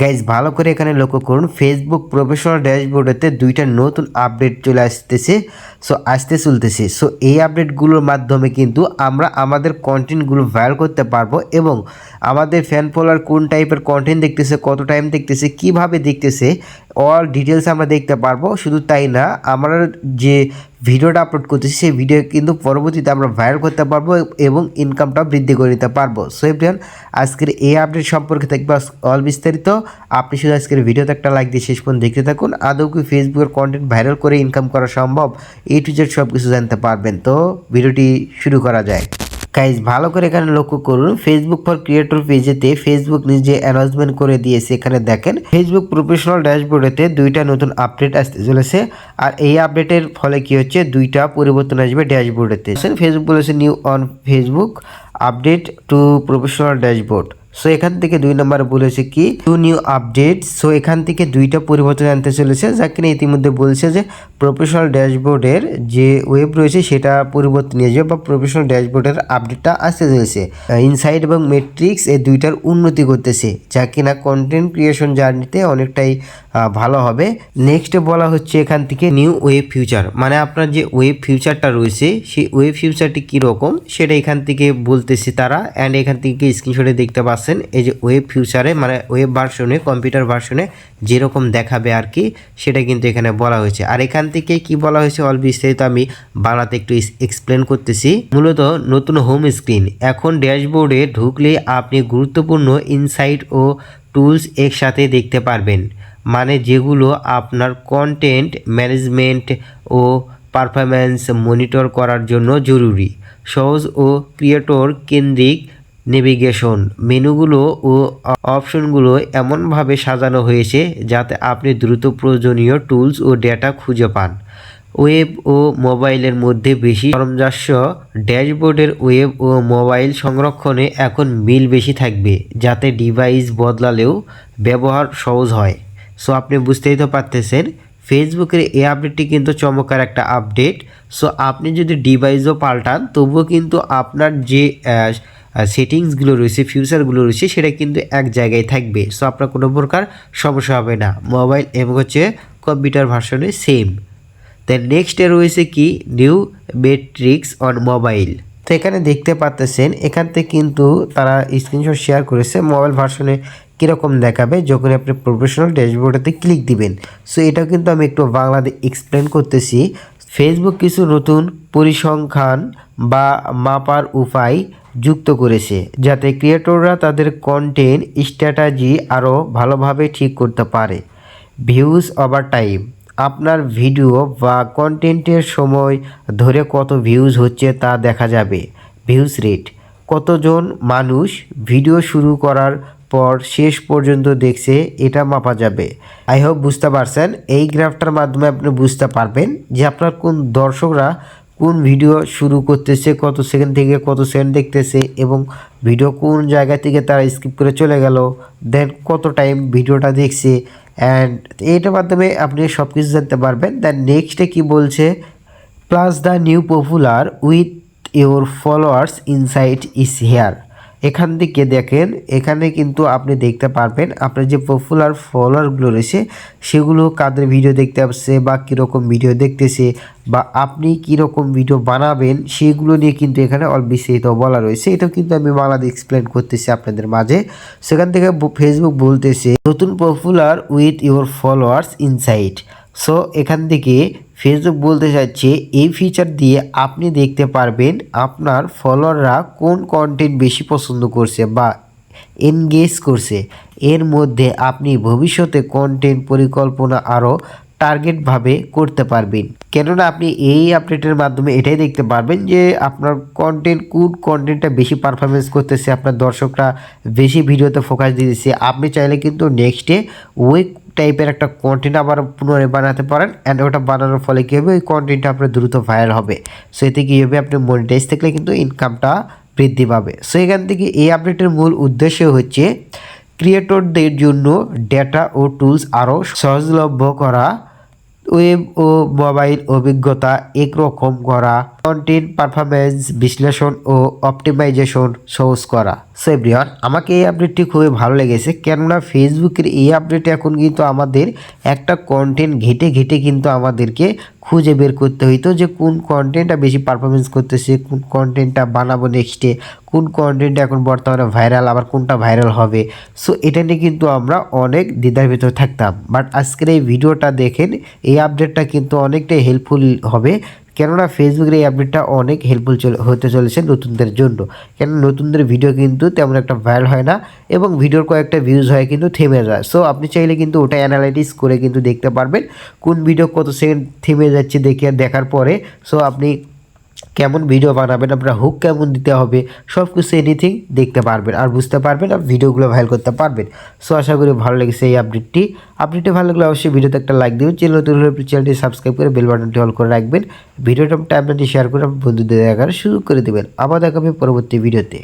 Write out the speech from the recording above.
Guys ভালো করে এখানে লক্ষ্য করুন ফেসবুক প্রফেশনাল ড্যাশবোর্ডেতে দুইটা নতুন আপডেট চলে আসতেছে সো আসতে চলতেছে। সো এই আপডেটগুলোর মাধ্যমে কিন্তু আমরা আমাদের কন্টেন্টগুলো ভাইরাল করতে পারব এবং আমাদের ফ্যান ফলোয়ার কোন টাইপের কন্টেন্ট দেখতেছে, কত টাইম দেখতেছে, কীভাবে দেখতেছে অল ডিটেলস আমরা দেখতে পারব। শুধু তাই না, আমরা যে ভিডিওটা আপলোড করতেছি, সেই ভিডিও কিন্তু পরবর্তীতে আমরা ভাইরাল করতে পারব এবং ইনকামটা বৃদ্ধি করে নিতে পারব। সো এভরিয়ান আজকের এই আপডেট সম্পর্কে থাকবে অল বিস্তারিত। আপনি শুধু আজকের ভিডিওতে একটা লাইক দিয়ে শেষ পর্যন্ত দেখতে থাকুন। আদৌ কি ফেসবুকের কন্টেন্ট ভাইরাল করে ইনকাম করা সম্ভব? এই টু জেড সব কিছু জানতে পারবেন। তো ভিডিওটি শুরু করা যায়। গাইজ ভালো করে এখানে লক্ষ্য করুন ফেসবুক ফর ক্রিয়েটর পেজেতে ফেসবুক নিজে অ্যানাউন্সমেন্ট করে দিয়েছে এখানে দেখেন ফেসবুক প্রফেশনাল ড্যাশবোর্ডেতে দুইটা নতুন আপডেট আসতে চলেছে। আর এই আপডেটের ফলে কি হচ্ছে? দুইটা পরিবর্তন আসবে ড্যাশবোর্ডেতে ফেসবুক বলেছে new on Facebook update to professional dashboard so এখান থেকে দুই নম্বর বলেছে কি? টু নিউ আপডেট সো এখান থেকে দুইটা পরিবর্তন আনতে চলেছে। যা কিনা ইতিমধ্যে বলছে যে প্রফেশনাল ড্যাশবোর্ডের যে ওয়েব রয়েছে, সেটা পরিবর্তন নিয়ে যাবে বা প্রফেশনাল ড্যাশবোর্ডের আপডেটটা আসতে চলেছে। ইনসাইড এবং মেট্রিক্স এই দুইটার উন্নতি করতেছে যা কিনা কন্টেন্ট ক্রিয়েশন জার্নিতে অনেকটাই ভালো হবে। নেক্সট বলা হচ্ছে এখান থেকে নিউ ওয়েব ফিউচার মানে আপনার যে ওয়েব ফিউচারটা রয়েছে, সেই ওয়েব ফিউচারটি কীরকম সেটা এখান থেকে বলতেছি তারা। অ্যান্ড এখান থেকে স্ক্রিনশটে দেখতে পাচ্ছেন, এই যে ওয়েব ফিউচারে মানে ওয়েব ভার্সনে কম্পিউটার ভার্সনে যেরকম দেখাবে আর কি, সেটা কিন্তু এখানে বলা হয়েছে। আর এখান থেকে কি বলা হয়েছে, অল বিস্তারিত আমি বাংলাতে একটু এক্সপ্লেন করতেছি। মূলত নতুন হোম স্ক্রিন এখন ড্যাশবোর্ডে ঢুকলে আপনি গুরুত্বপূর্ণ ইনসাইট ও টুলস একসাথে দেখতে পারবেন। মানে যেগুলো আপনার কন্টেন্ট ম্যানেজমেন্ট ও পারফরম্যান্স মনিটর করার জন্য জরুরি। সহজ ও ক্রিয়েটর কেন্দ্রিক নেভিগেশন মেনুগুলো ও অপশনগুলো এমনভাবে সাজানো হয়েছে যাতে আপনি দ্রুত প্রয়োজনীয় টুলস ও ডেটা খুঁজে পান। ওয়েব ও মোবাইলের মধ্যে বেশি সামঞ্জস্য ড্যাশবোর্ডের ওয়েব ও মোবাইল সংরক্ষণে এখন মিল বেশি থাকবে, যাতে ডিভাইস বদলালেও ব্যবহার সহজ হয়। সো আপনি বুঝতেই তো পারতেছেন ফেসবুকের এই আপডেটটি কিন্তু চমৎকার একটা আপডেট সো আপনি যদি ডিভাইসও পাল্টান, তবুও কিন্তু আপনার যে সেটিংসগুলো রয়েছে ফিউচারগুলো রয়েছে, সেটা কিন্তু এক জায়গায় থাকবে। সো আপনার কোনো প্রকার সমস্যা হবে না। মোবাইল এবং হচ্ছে কম্পিউটার ভার্সনে সেম দেন নেক্সটে রয়েছে কি? নিউ মেট্রিক্স অন মোবাইল তো এখানে দেখতে পাচ্তেছেন এখান থেকে কিন্তু তারা স্ক্রিনশট শেয়ার করেছে মোবাইল ভার্সনে কীরকম দেখাবে যখন আপনি প্রফেশনাল ড্যাশবোর্ডেতে ক্লিক দিবেন। সো এটাও কিন্তু আমি একটু বাংলাতে এক্সপ্লেন করতেছি। ফেসবুক কিছু নতুন পরিসংখ্যান বা মাপার উপায় যুক্ত করেছে, যাতে ক্রিয়েটররা তাদের কন্টেন্ট স্ট্র্যাটাজি আরও ভালোভাবে ঠিক করতে পারে। ভিউজ ওভার টাইম আপনার ভিডিও বা কন্টেন্টের সময় ধরে কত ভিউজ হচ্ছে তা দেখা যাবে। ভিউজ রেট কতজন মানুষ ভিডিও শুরু করার পর শেষ পর্যন্ত দেখছে এটা মাপা যাবে। আই হোপ বুঝতে পারছেন, এই গ্রাফটার মাধ্যমে আপনি বুঝতে পারবেন যে আপনার কোন দর্শকরা কোন ভিডিও শুরু করতেছে, কত সেকেন্ড থেকে কত সেকেন্ড দেখতেছে এবং ভিডিও কোন জায়গা থেকে তারা স্কিপ করে চলে গেল, দেন কত টাইম ভিডিওটা দেখছে অ্যান্ড এইটার মাধ্যমে আপনি সব কিছু জানতে পারবেন। দেন নেক্সটে কি বলছে plus the new popular with your followers insight is here এখান থেকে দেখেন, এখানে কিন্তু আপনি দেখতে পারবেন আপনার যে পপুলার ফলোয়ারগুলো রয়েছে, সেগুলো কাদের ভিডিও দেখতে আসছে বা কীরকম ভিডিও দেখতেছে বা আপনি কীরকম ভিডিও বানাবেন, সেগুলো নিয়ে কিন্তু এখানে অল বিস্তারিত বলা রয়েছে। এটাও কিন্তু আমি বাংলাদেশ এক্সপ্লেন করতেছি আপনাদের মাঝে। সেখান থেকে ফেসবুক বলতেছে, নতুন popular with your followers insight so এখান থেকে ফেসবুক বলতে চাচ্ছে এই ফিচার দিয়ে আপনি দেখতে পারবেন আপনার ফলোয়াররা কোন কন্টেন্ট বেশি পছন্দ করছে বা এনগেজ করছে। এর মধ্যে আপনি ভবিষ্যতে কন্টেন্ট পরিকল্পনা আরও টার্গেটভাবে করতে পারবেন। কেননা আপনি এই আপডেটের মাধ্যমে এটাই দেখতে পারবেন যে আপনার কন্টেন্ট কোন কন্টেন্টটা বেশি পারফরমেন্স করতেছে, আপনার দর্শকরা বেশি ভিডিওতে ফোকাস দিতেছে। আপনি চাইলে কিন্তু নেক্সটে ওই টাইপের একটা কন্টেন্ট আবার পুনরায় বানাতে পারেন অ্যান্ড ওটা বানানোর ফলে কী হবে? ওই কন্টেন্টটা আপনার দ্রুত ভাইরাল হবে। সো এতে কী হবে? আপনি মনিটাইজ থাকলে কিন্তু ইনকামটা বৃদ্ধি পাবে। সো এখান থেকে এই আপডেটের মূল উদ্দেশ্য হচ্ছে ক্রিয়েটরদের জন্য ডেটা ও টুলস আরও সহজলভ্য করা ওয়েব ও মোবাইল অভিজ্ঞতা একরকম করা কন্টেন্ট পারফরমেন্স বিশ্লেষণ ও অপটিমাইজেশন সহজ করা। সো এভরিওয়ান আমাকে এই আপডেটটি খুবই ভালো লেগেছে, কেননা ফেসবুকের এই আপডেট এখন কিন্তু আমাদের একটা কন্টেন্ট ঘেটে ঘেটে কিন্তু আমাদেরকে খুঁজে বের করতে হইতো যে কোন কন্টেন্টটা বেশি পারফরমেন্স করতেছে, কোন কন্টেন্টটা বানাবো নেক্সটে কোন কন্টেন্ট এখন বর্তমানে ভাইরাল আবার কোনটা ভাইরাল হবে। সো এটা নিয়ে কিন্তু আমরা অনেক দ্বিধার ভিতরে থাকতাম। বাট আজকের এই ভিডিওটা দেখেন, এই আপডেটটা কিন্তু অনেকটাই হেল্পফুল হবে। কেননা ফেসবুকের এই আপডেটটা অনেক হেল্পফুল হতে চলেছে নতুনদের জন্য। কেন নতুনদের ভিডিও কিন্তু তেমন একটা ভাইরাল হয় না এবং ভিডিওর কয়েকটা ভিউজ হয় কিন্তু থেমে যায়। সো আপনি চাইলে কিন্তু ওটা অ্যানালাইটিস করে কিন্তু দেখতে পারবেন। কোন ভিডিও কত সেকেন্ড থেমে যাচ্ছে দেখে দেখার পরে। সো আপনি কেমন ভিডিও বানাবেন, আপনার হুক কেমন দিতে হবে সব কিছু এনিথিং দেখতে পারবেন আর বুঝতে পারবেন আর ভিডিওগুলো ভাইল করতে পারবেন। সো আশা করি ভালো লেগেছে এই আপডেটটি আপডেটটি ভালো লাগলে অবশ্যই ভিডিওতে একটা লাইক দেবেন চ্যানেল নতুন হলে চ্যানেলটি সাবস্ক্রাইব করে বেল বাটনটি অল করে রাখবেন। ভিডিওটা আপনার শেয়ার করে বন্ধুদের দেখার শুরু করে দেবেন। আবার দেখাবে পরবর্তী ভিডিওতে